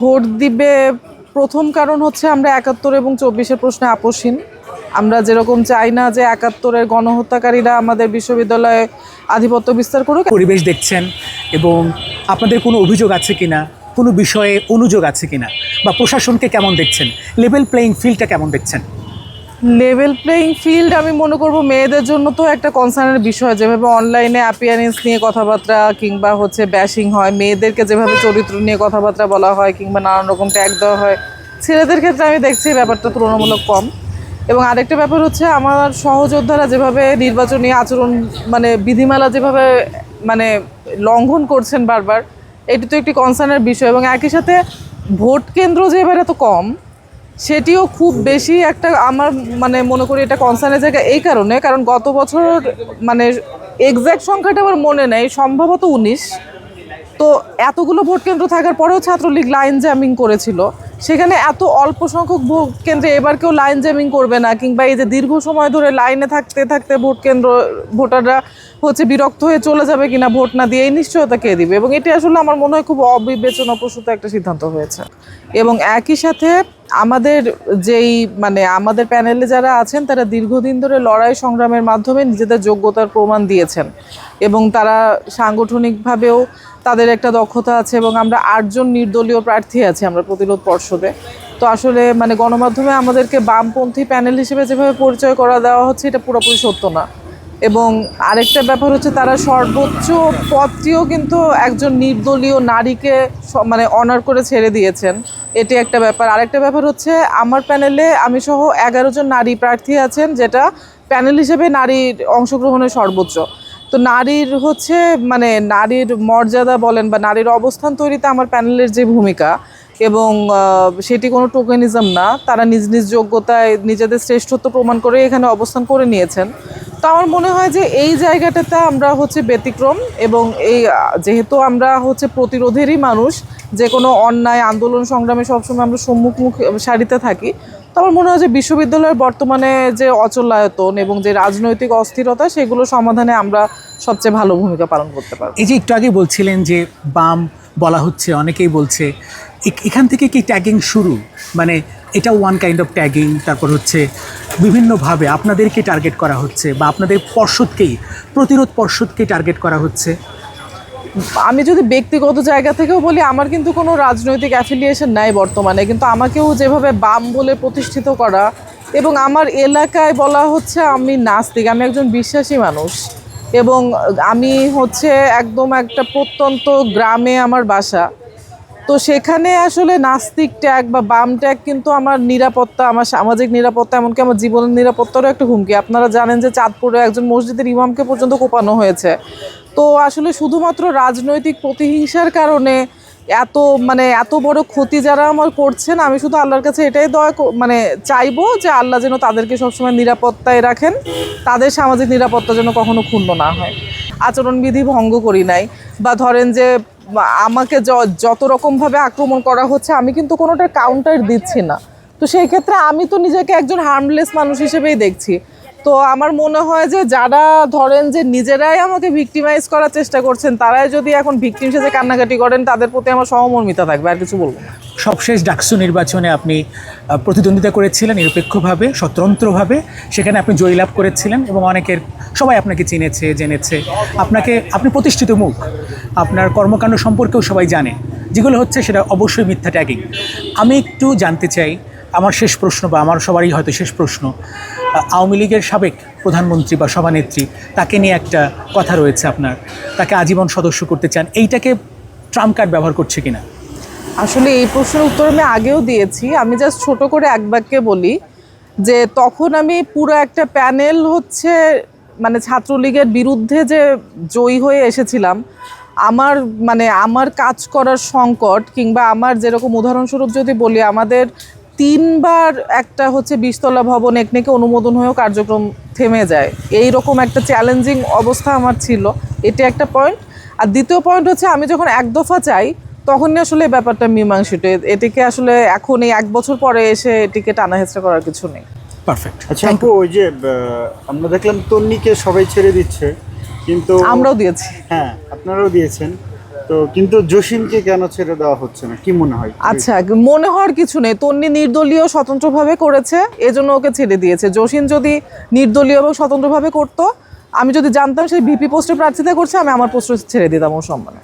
Vote দিবে, প্রথম কারণ হচ্ছে আমরা একাত্তর এবং চব্বিশের প্রশ্নে আপোষহীন। আমরা যেরকম চাই না যে একাত্তরের গণহত্যাকারীরা আমাদের বিশ্ববিদ্যালয়ে আধিপত্য বিস্তার করুক। পরিবেশ দেখছেন এবং আপনাদের কোনো অভিযোগ আছে কিনা, কোনো বিষয়ে অনুযোগ আছে কিনা, বা প্রশাসনকে কেমন দেখছেন লেভেল প্লেয়িং ফিল্ডটা কেমন দেখছেন? লেভেল প্লেইং ফিল্ড আমি মনে করব মেয়েদের জন্য তো একটা কনসার্নের বিষয়। যেভাবে অনলাইনে অ্যাপিয়ারেন্স নিয়ে কথাবার্তা কিংবা হচ্ছে ব্যাশিং হয়, মেয়েদেরকে যেভাবে চরিত্র নিয়ে কথাবার্তা বলা হয় কিংবা নানান রকম ট্যাগ দেওয়া হয়, ছেলেদের ক্ষেত্রে আমি দেখছি ব্যাপারটা তুলনামূলক কম। এবং আরেকটা ব্যাপার হচ্ছে আমার সহযোদ্ধারা যেভাবে নির্বাচনী আচরণ মানে বিধিমালা যেভাবে মানে লঙ্ঘন করছেন বারবার, এটি তো একটি কনসার্নের বিষয়। এবং একই সাথে ভোট কেন্দ্র যে এবার এত কম সেটিও খুব বেশি একটা আমার মানে মনে করি এটা কনসার্নের জায়গা এই কারণে, কারণ গত বছর মানে এক্স্যাক্ট সংখ্যাটা আমার মনে নেই, সম্ভবত উনিশ। তো এতগুলো ভোট কেন্দ্র থাকার পরেও ছাত্রলীগ লাইন জ্যামিং করেছিল। সেখানে এত অল্প সংখ্যক ভোট কেন্দ্রে এবার কেউ লাইন জ্যামিং করবে না, কিংবা এই যে দীর্ঘ সময় ধরে লাইনে থাকতে থাকতে ভোট কেন্দ্র, ভোটাররা হচ্ছে বিরক্ত হয়ে চলে যাবে কিনা ভোট না দিয়ে এই নিশ্চয়তা কে দিবে? এবং এটি আসলে আমার মনে হয় খুব অবিবেচনাপ্রসূত একটা সিদ্ধান্ত হয়েছে। এবং একই সাথে আমাদের যেই মানে আমাদের প্যানেলে যারা আছেন, তারা দীর্ঘদিন ধরে লড়াই সংগ্রামের মাধ্যমে নিজেদের যোগ্যতার প্রমাণ দিয়েছেন। এবং তারা সাংগঠনিকভাবেও তাদের একটা দক্ষতা আছে এবং আমরা আটজন নির্দলীয় প্রার্থী আছি আমরা প্রতিরোধ পর্ষদে। তো আসলে মানে গণমাধ্যমে আমাদেরকে বামপন্থী প্যানেল হিসেবে যেভাবে পরিচয় করা দেওয়া হচ্ছে, এটা পুরোপুরি সত্য না। এবং আরেকটা ব্যাপার হচ্ছে তারা সর্বোচ্চ পদটিও কিন্তু একজন নির্দলীয় নারীকে মানে অনার করে ছেড়ে দিয়েছেন। এটি একটা ব্যাপার। আরেকটা ব্যাপার হচ্ছে, আমার প্যানেলে আমি সহ এগারো জন নারী প্রার্থী আছেন, যেটা প্যানেল হিসেবে নারীর অংশগ্রহণের সর্বোচ্চ। তো নারীর হচ্ছে মানে নারীর মর্যাদা বলেন বা নারীর অবস্থান তৈরিতে আমার প্যানেলের যে ভূমিকা এবং সেটি কোনো টোকেনিজম না, তারা নিজ নিজ যোগ্যতায় নিজেদের শ্রেষ্ঠত্ব প্রমাণ করে এখানে অবস্থান করে নিয়েছেন। তো আমার মনে হয় যে এই জায়গাটাতে আমরা হচ্ছে ব্যতিক্রম এবং এই যেহেতু আমরা হচ্ছে প্রতিরোধেরই মানুষ, যে কোনো অন্যায়, আন্দোলন, সংগ্রামে সবসময় আমরা সম্মুখ সারিতে থাকি, তো আমার মনে হয় যে বিশ্ববিদ্যালয়ের বর্তমানে যে অচলায়তন এবং যে রাজনৈতিক অস্থিরতা, সেগুলো সমাধানে আমরা সবচেয়ে ভালো ভূমিকা পালন করতে পারব। এই যে একটু আগে বলছিলেন যে বাম বলা হচ্ছে, অনেকেই বলছে এখান থেকে কি ট্যাগিং শুরু? মানে এটা ওয়ান কাইন্ড অফ ট্যাগিং তারপর হচ্ছে বিভিন্নভাবে আপনাদেরকে টার্গেট করা হচ্ছে বা আপনাদের পর্ষদকেই, প্রতিরোধ পর্ষদকে টার্গেট করা হচ্ছে। আমি যদি ব্যক্তিগত জায়গা থেকেও বলি, আমার কিন্তু কোনো রাজনৈতিক অ্যাফিলিয়েশন নাই বর্তমানে, কিন্তু আমাকেও যেভাবে বাম বলে প্রতিষ্ঠিত করা এবং আমার এলাকায় বলা হচ্ছে আমি নাস্তিক, আমি একজন বিশ্বাসী মানুষ। এবং আমি হচ্ছে একদম একটা প্রত্যন্ত গ্রামে আমার বাসা। তো সেখানে আসলে নাস্তিক ট্যাগ বা বাম ট্যাগ কিন্তু আমার নিরাপত্তা, আমার সামাজিক নিরাপত্তা, এমনকি আমার জীবনের নিরাপত্তারও একটা হুমকি। আপনারা জানেন যে চাঁদপুরে একজন মসজিদের ইমামকে পর্যন্ত কোপানো হয়েছে। তো আসলে শুধুমাত্র রাজনৈতিক প্রতিহিংসার কারণে এত মানে এত বড় ক্ষতি যারা আমার করছেন, আমি শুধু আল্লাহর কাছে এটাই দয়া মানে চাইব যে আল্লাহ যেন তাদেরকে সবসময় নিরাপত্তায় রাখেন, তাদের সামাজিক নিরাপত্তা যেন কখনো ক্ষুণ্ণ না হয়। আচরণবিধি ভঙ্গ করি নাই, বা ধরেন যে আমাকে যত রকমভাবে আক্রমণ করা হচ্ছে, আমি কিন্তু কোনোটার কাউন্টার দিচ্ছি না। তো সেই ক্ষেত্রে আমি তো নিজেকে একজন হার্মলেস মানুষ হিসেবেই দেখছি। তো আমার মনে হয় যে যারা ধরেন যে নিজেরাই আমাকে ভিক্টিমাইজ করার চেষ্টা করছেন, তারাই যদি এখন ভিকটিম সেজে কান্নাকাটি করেন, তাদের প্রতি আমার সহমর্মিতা থাকবে, আর কিছু বলব সবশেষ ডাকসু নির্বাচনে আপনি প্রতিদ্বন্দ্বিতা করেছিলেন নিরপেক্ষভাবে, স্বতন্ত্রভাবে, সেখানে আপনি জয়লাভ করেছিলেন এবং অনেকের, সবাই আপনাকে চিনেছে, জেনেছে। আপনাকে, আপনি প্রতিষ্ঠিত মুখ। আপনার কর্মকাণ্ড সম্পর্কেও সবাই জানে। যেগুলো হচ্ছে সেটা অবশ্যই মিথ্যা ট্যাগিং আমি একটু জানতে চাই, আমার শেষ প্রশ্ন বা আমার সবারই হয়তো শেষ প্রশ্ন। আওয়ামী লীগের সাবেক প্রধানমন্ত্রী বা সভানেত্রী, তাকে নিয়ে একটা কথা রয়েছে আপনার। তাকে আজীবন সদস্য করতে চান। এইটাকে ট্রাম্প কার্ড ব্যবহার করছে কিনা? আসলে এই প্রশ্নের উত্তর আমি আগেও দিয়েছি। আমি জাস্ট ছোট করে এক বাক্যে বলি যে, তখন আমি পুরো একটা প্যানেল হচ্ছে মানে ছাত্রলীগের বিরুদ্ধে যে জয়ী হয়ে এসেছিলাম, আমার মানে আমার কাজ করার সংকট কিংবা আমার যেরকম উদাহরণস্বরূপ যদি বলি, আমাদের তিনবার একটা হচ্ছে বিশতলা ভবন একনেকে অনুমোদন হয়েও কার্যক্রম থেমে যায়। এই রকম একটা চ্যালেঞ্জিং অবস্থা আমার ছিল। এটা একটা পয়েন্ট আর দ্বিতীয় পয়েন্ট হচ্ছে আমি যখন এক দফা চাই তখনই আসলে এই ব্যাপারটা মীমাংসিত। এটিকে আসলে এখন এই এক বছর পরে এসে এটিকে টানা হেঁচড়া করার কিছু নেই। পারফেক্ট আচ্ছা আপু ওই যে আমরা দেখলাম তন্নিকে সবাই ছেড়ে দিচ্ছে কিন্তু আমরাও দিয়েছি। হ্যাঁ আপনারাও দিয়েছেন। তো কিন্তু জসিমকে কেন ছেড়ে দেওয়া হচ্ছে না? কি মনে হয়? আচ্ছা মনে হওয়ার কিছু নেই। তন্নি নির্দলীয় স্বতন্ত্রভাবে করেছে, এজন্য ওকে ছেড়ে দিয়েছে। জসিম যদি নির্দলীয় এবং স্বতন্ত্রভাবে করতো, আমি যদি জানতাম সে বিপি পোস্টে প্রার্থিতা করছে, আমি আমার পোস্ট ছেড়ে দিতাম ওর সম্মানে।